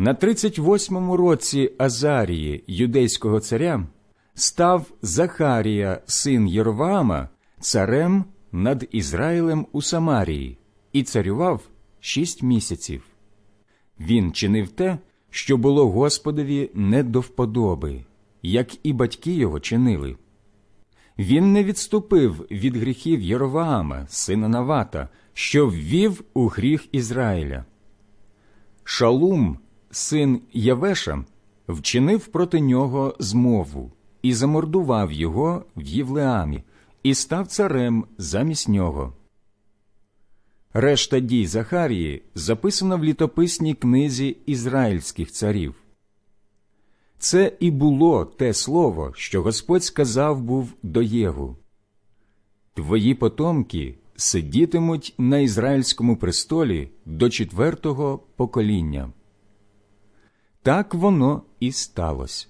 На 38-му році Азарії, юдейського царя, став Захарія, син Єроваама, царем над Ізраїлем у Самарії, і царював шість місяців. Він чинив те, що було Господові не до вподоби, як і батьки його чинили. Він не відступив від гріхів Єроваама, сина Навата, що ввів у гріх Ізраїля. Шалум, син Явеша, вчинив проти нього змову і замордував його в Євлеамі, і став царем замість нього. Решта дій Захарії записана в літописній книзі ізраїльських царів. Це і було те слово, що Господь сказав був до Єгу. Твої потомки сидітимуть на ізраїльському престолі до четвертого покоління. Так воно і сталося.